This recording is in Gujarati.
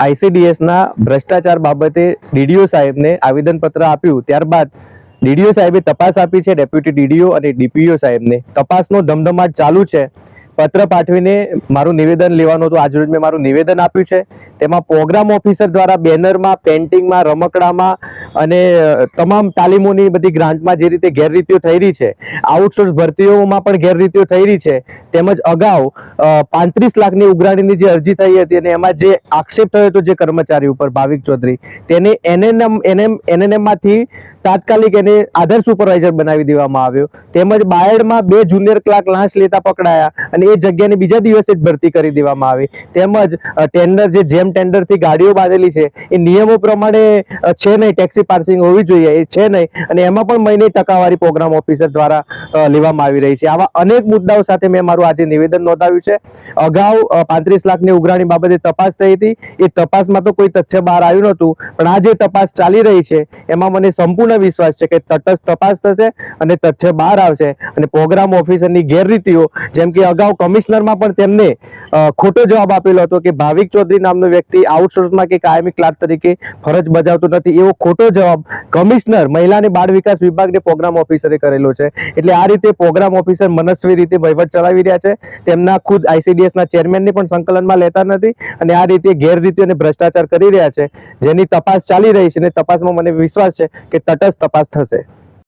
આઈસીડીએસના ભ્રષ્ટાચાર બાબતે ડીડીઓ સાહેબને આવેદનપત્ર આપ્યું. ત્યારબાદ ડીડીઓ સાહેબે તપાસ આપી છે, ડેપ્યુટી ડીડીઓ અને ડીપીઓ સાહેબને. તપાસનો ધમધમાટ ચાલુ છે. પત્ર પાઠવીને મારું નિવેદન લેવાનું હતું. આજરોજ મેં મારું નિવેદન આપ્યું છે. તેમાં પ્રોગ્રામ ઓફિસર દ્વારા બેનરમાં પેન્ટિંગમાં રમકડામાં અને તમામ તાલીમોની બધી ગ્રાન્ટમાં જે રીતે ગેરરીતિઓ થઈ રહી છે, આઉટસોર્સ ભરતીઓમાં પણ ગેરરીતિઓ થઈ રહી છે, તેમજ અગાઉ પાંત્રીસ લાખની ઉઘરાણીની જે અરજી થઈ હતી અને એમાં જે આક્ષેપ થયો હતો જે કર્મચારી ઉપર, ભાવિક ચૌધરી, તેને એનએનએમ, એનએમ, એનએનએમમાંથી તાત્કાલિક એને આધાર સુપરવાઇઝર બનાવી દેવામાં આવ્યો. તેમજ બાયડમાં બે જુનિયર ક્લાર્ક લાંચ લેતા પકડાયા અને એ જગ્યાને બીજા દિવસે જ ભરતી કરી દેવામાં આવી. તેમજ ટેન્ડર જે જેમ ટેન્ડરથી ગાડીઓ બાંધેલી છે. એ નિયમો પ્રમાણે છે નહીં ટેક્સી પાર્સિંગ હોવી જોઈએ, એ છે નહીં. અને એમાં પણ મહિને ટકાવારી પ્રોગ્રામ ઓફિસર દ્વારા લેવામાં આવી રહી છે. આવા અનેક મુદ્દાઓ સાથે મેં મારું આજે નિવેદન નોંધાવ્યું છે. અગાઉ પાંત્રીસ લાખની ઉઘરાણી બાબતે તપાસ થઈ હતી. એ તપાસમાં તો કોઈ તથ્ય બહાર આવ્યું નહોતું, પણ આ જે તપાસ ચાલી રહી છે, એમાં મને સંપૂર્ણ વિશ્વાસ છે કે તટસ્થ તપાસ થશે અને તથ્ય બહાર આવશે. અને પ્રોગ્રામ ઓફિસરની ગેરરીતિઓ, જેમ કે અગાઉ કમિશનરમાં પણ તેમને ખોટો જવાબ આપેલો હતો કે ભાવિક ચૌધરી નામનો વ્યક્તિ આઉટસોર્સમાં કે કાયમી ક્લાર્ક તરીકે ફરજ બજાવતો નથી, એવો ખોટો જવાબ કમિશનર મહિલા અને બાળ વિકાસ વિભાગને પ્રોગ્રામ ઓફિસરે કરેલો છે. એટલે આ રીતે પ્રોગ્રામ ઓફિસર મનસ્વી રીતે વહીવટ ચલાવી રહ્યા છે. તેમના ખુદ આઈસીડીએસના ચેરમેનને પણ સંકલનમાં લેતા નથી અને આ રીતે ગેરરીતિ અને ભ્રષ્ટાચાર કરી રહ્યા છે. જેની તપાસ ચાલી રહી છે અને તપાસમાં મને વિશ્વાસ છે કે તટસ્થ તપાસ થશે.